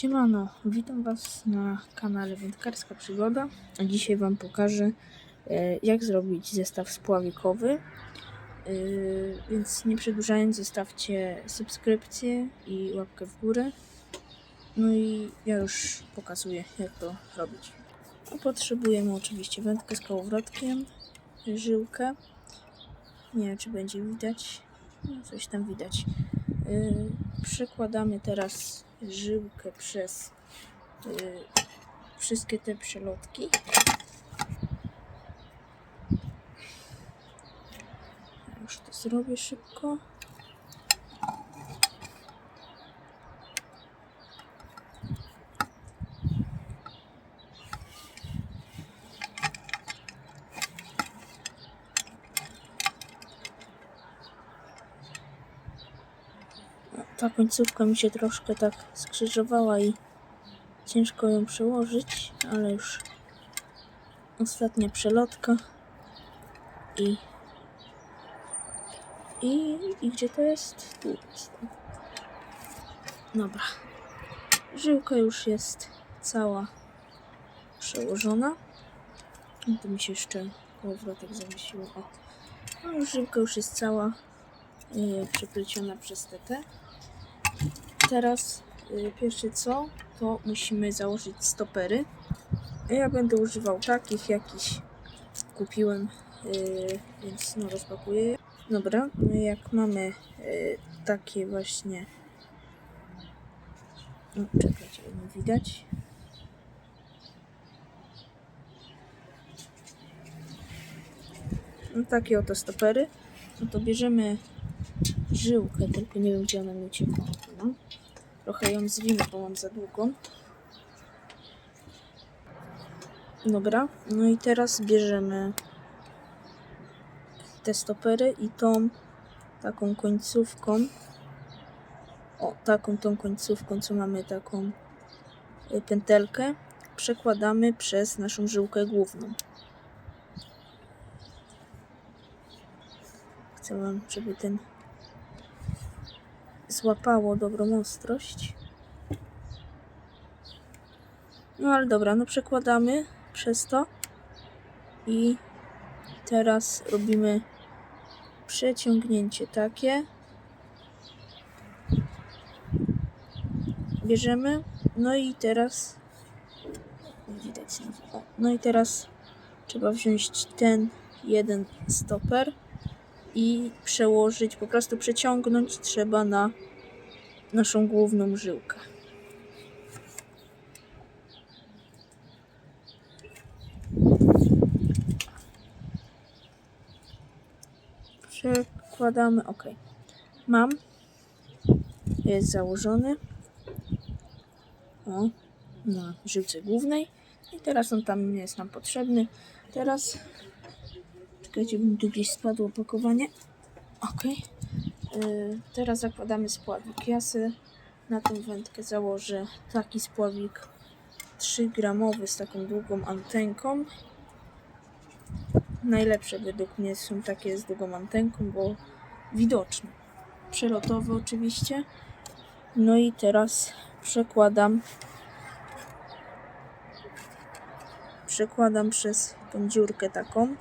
Siemano, witam Was na kanale Wędkarska Przygoda. Dzisiaj Wam pokażę, e, jak zrobić zestaw spławikowy. E, Więc nie przedłużając, zostawcie subskrypcję i łapkę w górę. No i ja już pokazuję, jak to robić. A potrzebujemy oczywiście wędkę z kołowrotkiem, żyłkę. Nie wiem, czy będzie widać. No, coś tam widać. Przekładamy teraz żyłkę przez yy, wszystkie te przelotki. Już to zrobię szybko. Ta końcówka mi się troszkę tak skrzyżowała i ciężko ją przełożyć, ale już ostatnia przelotka i i, i gdzie to jest? Tu jest. Dobra. Żyłka już jest cała przełożona. I tu mi się jeszcze kołowrotek zawiesiło. O. No, żyłka już jest cała yy, przepleciona przez TT. Teraz y, pierwsze co, to musimy założyć stopery. Ja będę używał takich, jakiś kupiłem, y, więc no rozpakuję. Dobra, no jak mamy y, takie właśnie... No, czekajcie, nie widać. No takie oto stopery. No to bierzemy żyłkę, tylko nie wiem gdzie ona mi uciekła. Trochę ją zwinę, bo mam za długą. Dobra, no i teraz bierzemy te stopery i tą taką końcówką. O, taką tą końcówką, co mamy taką y, pętelkę, przekładamy przez naszą żyłkę główną. Chcę wam, żeby ten złapało dobrą ostrość. No ale dobra, no przekładamy przez to i teraz robimy przeciągnięcie takie. Bierzemy, no i teraz widać no i teraz trzeba wziąć ten jeden stoper i przełożyć, po prostu przeciągnąć trzeba na naszą główną żyłkę. Przekładamy, ok. Mam. Jest założony. O, na żyłce głównej. I teraz on tam jest nam potrzebny. Teraz Czekajcie, mi tu gdzieś spadło opakowanie. Ok. Yy, teraz zakładamy spławik. Ja sobie na tą wędkę założę taki spławik 3 gramowy z taką długą antenką. Najlepsze według mnie są takie z długą antenką, bo widoczne. Przelotowe oczywiście. No i teraz przekładam przekładam przez tą dziurkę taką.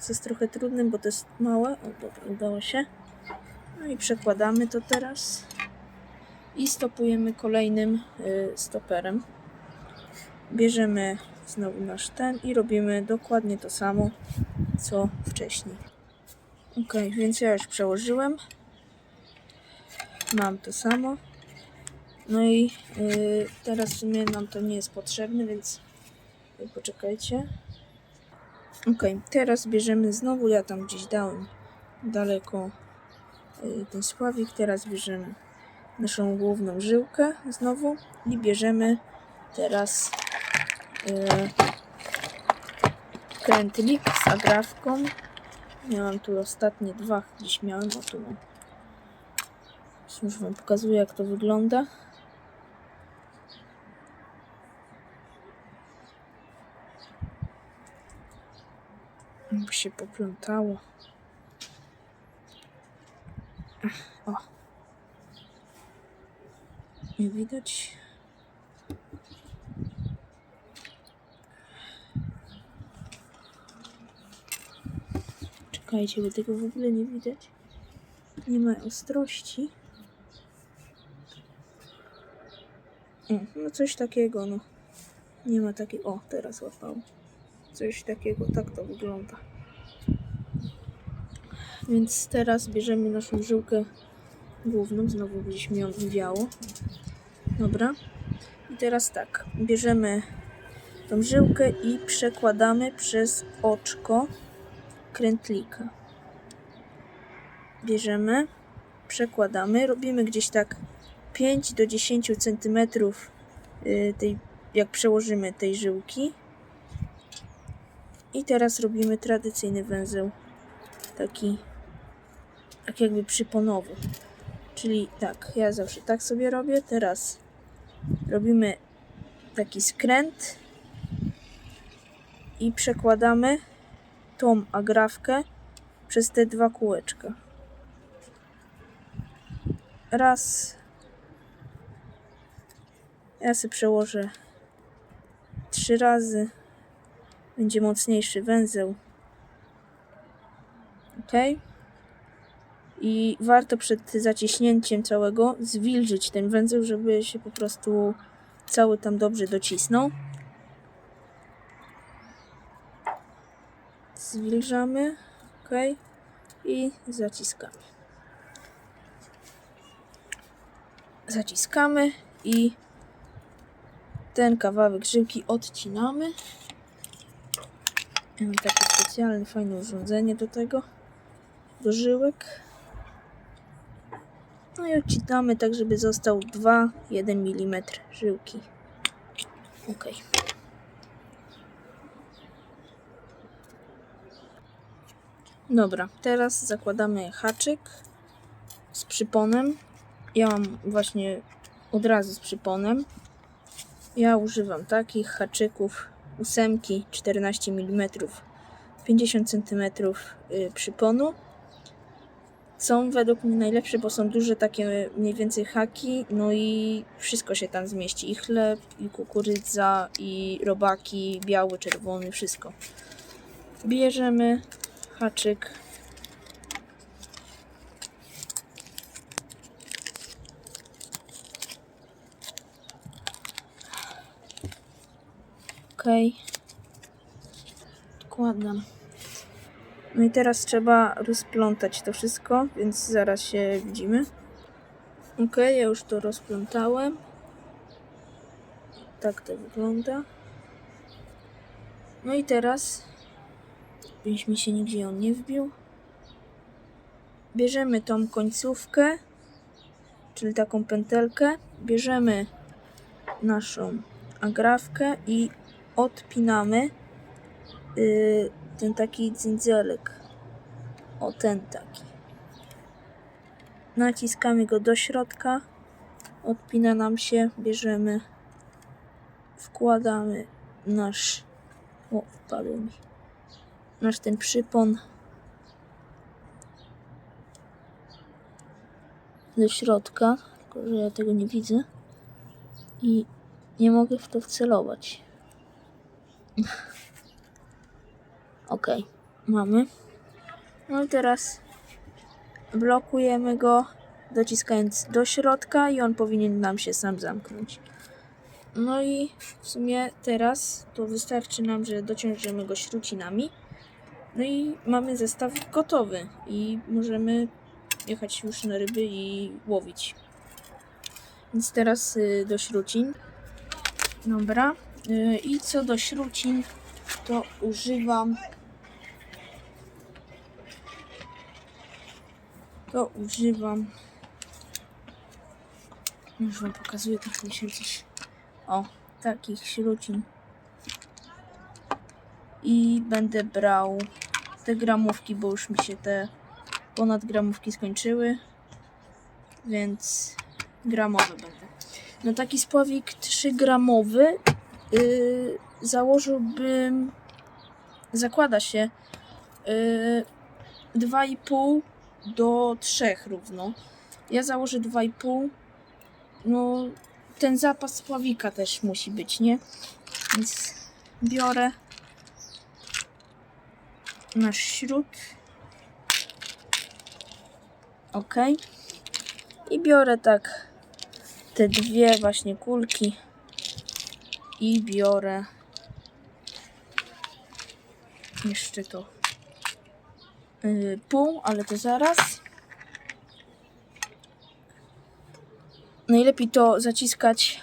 Co jest trochę trudne, bo to jest małe. O, dobra, udało się. No i przekładamy to teraz. I stopujemy kolejnym y, stoperem. Bierzemy znowu nasz ten i robimy dokładnie to samo, co wcześniej. Ok, więc ja już przełożyłem. Mam to samo. No i y, teraz w sumie nam to nie jest potrzebne, więc y, poczekajcie. Ok, teraz bierzemy znowu, ja tam gdzieś dałem daleko y, ten spławik, teraz bierzemy naszą główną żyłkę znowu i bierzemy teraz y, krętlik z agrafką. Miałam tu ostatnie dwa, gdzieś miałem, o tu. Już wam pokazuję jak to wygląda. Się poplątało. O. Nie widać. Czekajcie, bo tego w ogóle nie widać. Nie ma ostrości. O, no coś takiego, no. Nie ma takiego. O, teraz łapało. Coś takiego, tak to wygląda. Więc teraz bierzemy naszą żyłkę główną, znowu gdzieś mi ją wiało. Dobra. I teraz tak, bierzemy tą żyłkę i przekładamy przez oczko krętlika. Bierzemy, przekładamy, robimy gdzieś tak 5 do 10 cm tej, jak przełożymy tej żyłki. I teraz robimy tradycyjny węzeł, taki tak jakby przyponowy. Czyli tak, ja zawsze tak sobie robię. Teraz robimy taki skręt i przekładamy tą agrafkę przez te dwa kółeczka. Raz. Ja sobie przełożę trzy razy. Będzie mocniejszy węzeł. Ok. I warto przed zaciśnięciem całego zwilżyć ten węzeł, żeby się po prostu cały tam dobrze docisnął. Zwilżamy, ok. I zaciskamy. Zaciskamy i ten kawałek żyłki odcinamy. Ja mam takie specjalne, fajne urządzenie do tego, do żyłek. No i odcinamy tak, żeby został 2-1 mm żyłki. Ok. Dobra, teraz zakładamy haczyk z przyponem. Ja mam właśnie od razu z przyponem. Ja używam takich haczyków ósemki 14 mm 50 cm przyponu są według mnie najlepsze, bo są duże takie mniej więcej haki, no i wszystko się tam zmieści. I chleb, i kukurydza, i robaki, biały, czerwony, wszystko. Bierzemy haczyk. Okej. Odkładam. No i teraz trzeba rozplątać to wszystko, więc zaraz się widzimy. Ok, ja już to rozplątałem. Tak to wygląda. No i teraz, byś mi się nigdzie on nie wbił, bierzemy tą końcówkę, czyli taką pętelkę, bierzemy naszą agrafkę i odpinamy yy, ten taki dzyndzelek. O, ten taki. Naciskamy go do środka. Odpina nam się, bierzemy, wkładamy nasz. O, wpadł mi. Nasz ten przypon do środka, tylko że ja tego nie widzę i nie mogę w to wcelować. Ok, mamy. No i teraz blokujemy go, dociskając do środka i on powinien nam się sam zamknąć. No i w sumie teraz to wystarczy nam, że dociążymy go śrucinami. No i mamy zestaw gotowy i możemy jechać już na ryby i łowić. Więc teraz y, do śrucin. Dobra. Y, I co do śrucin, to używam to używam. Już wam pokazuję, tak mi się coś. O, takich śrucin. I będę brał te gramówki, bo już mi się te ponad gramówki skończyły. Więc gramowe będę. Na taki spławik 3 gramowy yy, założyłbym. Zakłada się yy, 2,5 do 3 równo. Ja założę 2,5. No, ten zapas spławika też musi być, nie? Więc biorę nasz śród. Ok. I biorę tak te dwie właśnie kulki i biorę jeszcze to yy, pół, ale to zaraz. Najlepiej to zaciskać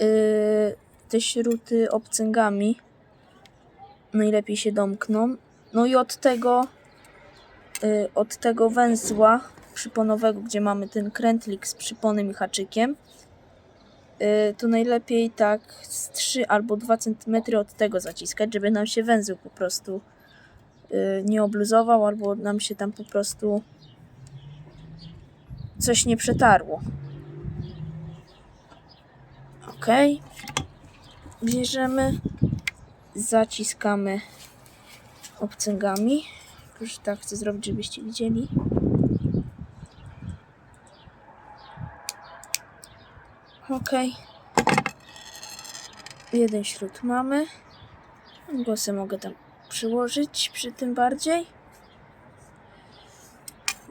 yy, te śruty obcęgami. Najlepiej się domkną. No i od tego yy, od tego węzła przyponowego, gdzie mamy ten krętlik z przyponem i haczykiem, yy, to najlepiej tak z 3 albo 2 cm od tego zaciskać, żeby nam się węzeł po prostu nie obluzował, albo nam się tam po prostu coś nie przetarło. Ok. Bierzemy, zaciskamy obcęgami. Już tak chcę zrobić, żebyście widzieli. Ok. Jeden śród mamy. Głosy mogę tam przyłożyć przy tym bardziej.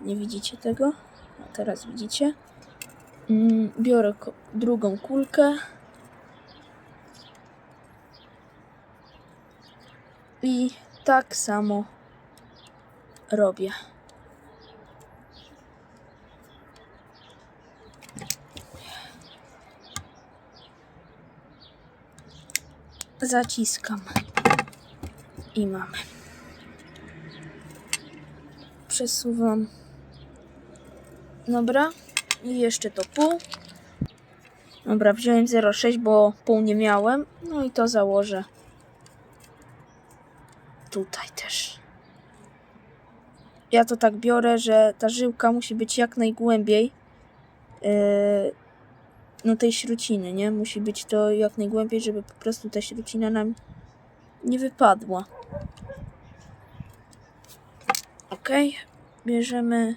Nie widzicie tego? A teraz widzicie. Mm, Biorę drugą kulkę. I tak samo robię. Zaciskam. I mamy. Przesuwam. Dobra. I jeszcze to pół. Dobra, wziąłem 0,6, bo pół nie miałem. No i to założę. Tutaj też. Ja to tak biorę, że ta żyłka musi być jak najgłębiej. Yy, no tej śruciny, nie? Musi być to jak najgłębiej, żeby po prostu ta śrucina nam nie wypadła. Ok, bierzemy.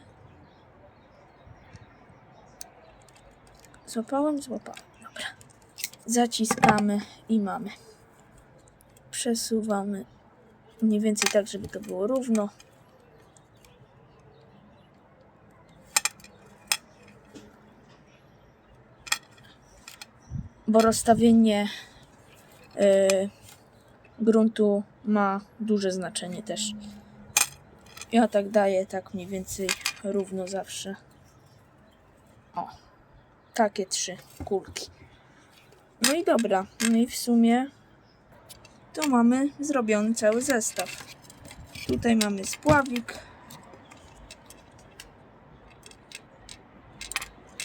Złapałem? Złapałem. Dobra. Zaciskamy i mamy. Przesuwamy mniej więcej tak, żeby to było równo. Bo rozstawienie yy, gruntu ma duże znaczenie też. Ja tak daję, tak mniej więcej równo zawsze. O, takie trzy kulki. No i dobra, no i w sumie to mamy zrobiony cały zestaw. Tutaj mamy spławik.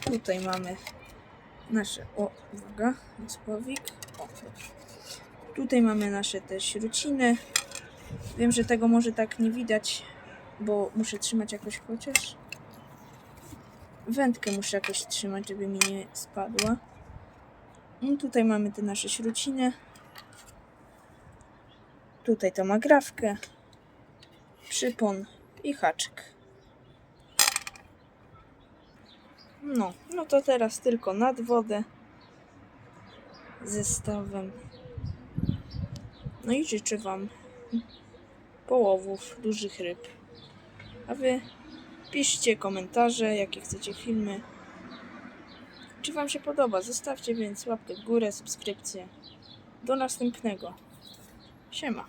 Tutaj mamy nasze. O, uwaga, spławik. O. Tutaj mamy nasze te śruciny. Wiem, że tego może tak nie widać, bo muszę trzymać jakoś chociaż. Wędkę muszę jakoś trzymać, żeby mi nie spadła. I tutaj mamy te nasze śruciny. Tutaj to ma grawkę, przypon i haczyk. No, no to teraz tylko nad wodę zestawem. No i życzę Wam połowów dużych ryb. A Wy piszcie komentarze, jakie chcecie filmy. Czy Wam się podoba? Zostawcie więc łapkę w górę, subskrypcję. Do następnego. Siema.